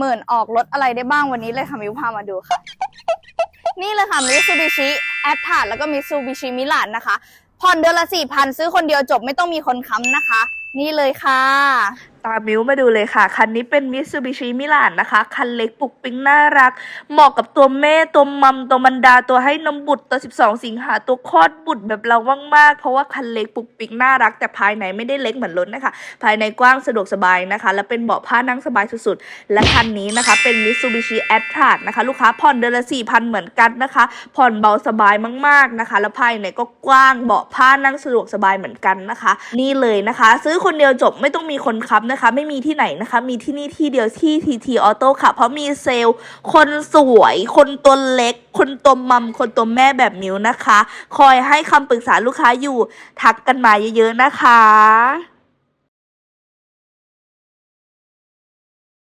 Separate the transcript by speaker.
Speaker 1: หมื่นออกรถอะไรได้บ้างวันนี้เลยค่ะมิวพามาดูค่ะ นี่เลยค่ะมิ t ซูบิชิแอตทาแล้วก็มิ t ซูบิชิมิลานนะคะผ่อนเดือนละสี่พันซื้อคนเดียวจบไม่ต้องมีคนค้ำนะคะนี่เลยค่ะ
Speaker 2: ตามมิวมาดูเลยค่ะ คันนี้เป็น Mitsubishi Milan นะคะ คันเล็กปุกปิ้งน่ารัก เหมาะกับตัวแม่ ตัวมัม ตัวมันดา ตัวให้นมบุตร ตัว 12 สิงหา ตัวคลอดบุตรแบบเรามากๆ เพราะว่าคันเล็กปุกปิ้งน่ารัก แต่ภายในไม่ได้เล็กเหมือนรถนะคะ ภายในกว้างสะดวกสบายนะคะ และเป็นเบาะผ้านั่งสบายสุดๆ และคันนี้นะคะ เป็น Mitsubishi a t t r a นะคะ ลูกค้าผ่อนเดือนละ4,000 เหมือนกันนะคะ ผ่อนเบาสบายมากๆนะคะ แล้วภายในก็กว้าง เบาะผ้านั่งสะดวกสบายเหมือนกันนะคะ นี่เลยนะคะ ซื้อคนเดียวจบไม่ต้องมีคนค้ำนะคะ ไม่มีที่ไหนนะคะ มีที่นี่ที่เดียวที่ TT Auto ค่ะ เพราะมีเซลล์ คนสวย คนตัวเล็ก คนตัวมัม คนตัวแม่แบบมิวนะคะ คอยให้คำปรึกษาลูกค้าอยู่ทักกันมาเยอะๆนะคะ